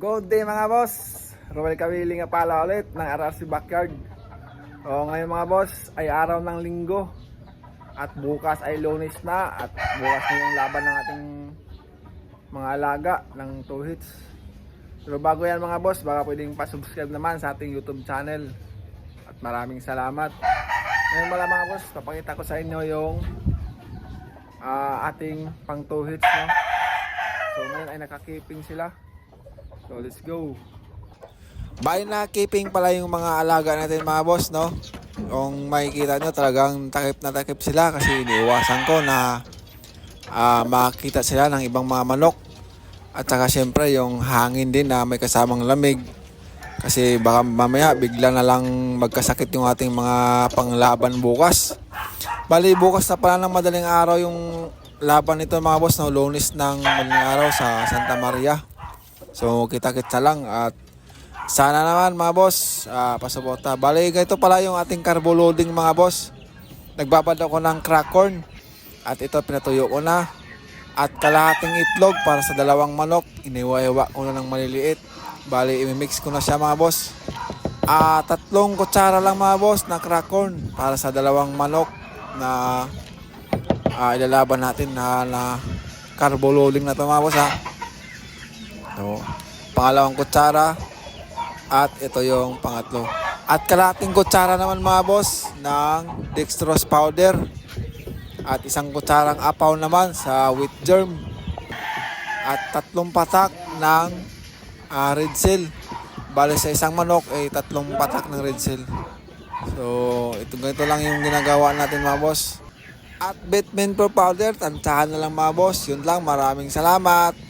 Good day mga boss. Roel Kawili nga pala ulit ng RRC Backyard. O ngayon mga boss ay araw ng linggo. At bukas ay lunes na at bukas na yung laban ng ating mga alaga ng 2 hits. Pero bago yan mga boss, baka pwedeng pa-subscribe naman sa ating YouTube channel. At maraming salamat. Ngayon pala mga boss, papakita ko sa inyo yung ah, ating pang 2 hits no. So ngayon ay nakakiping sila. So let's go. Bali na keeping pala yung mga alaga natin mga boss no. Kung makikita nyo talagang takip na takip sila kasi iniiwasan ko na ah, makita sila ng ibang mga manok. At saka syempre yung hangin din na may kasamang lamig. Kasi baka mamaya bigla na lang magkasakit yung ating mga panglaban bukas. Bali bukas na pala ng madaling araw yung laban nito mga boss no. Lunes ng madaling araw sa Santa Maria. So kita-kita lang at sana naman mga boss ah, pasabota. Bali ganito pala yung ating carbo loading mga boss. Nagbabad ako ng crack corn at ito pinatuyo ko na. At kalahating itlog para sa dalawang manok. Iniwa-iwa ko na ng maliliit. Bali imimix ko na siya mga boss. Ah, tatlong kutsara lang mga boss na crack corn para sa dalawang manok na ah, ilalaban natin na, na carbo loading na to mga boss ha. So, pangalawang kutsara at ito yung pangatlo. At kalating kutsara naman mga boss ng dextrose powder. At isang kutsarang apaw naman sa wheat germ. At tatlong patak ng ah, red cell. Bale sa isang manok ay tatlong patak ng red cell. So, ito ganito lang yung ginagawa natin mga boss. At Batman Powder, tansahan na lang mga boss. Yun lang, maraming salamat.